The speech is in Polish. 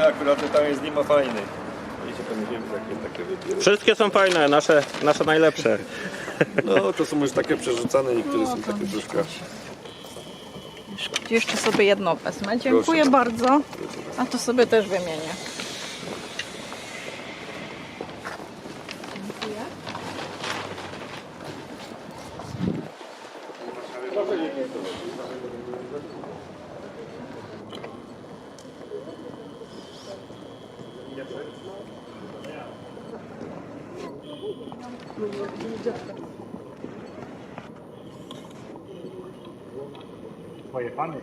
akurat tam jest nie ma fajny. Wiecie, to takie. Wszystkie są fajne, nasze, nasze najlepsze. No, to są już takie przerzucane, niektóre są takie troszkę... Jeszcze sobie jedno wezmę. Dziękuję Proszę. bardzo. A to sobie też wymienię. Oye, Fanny.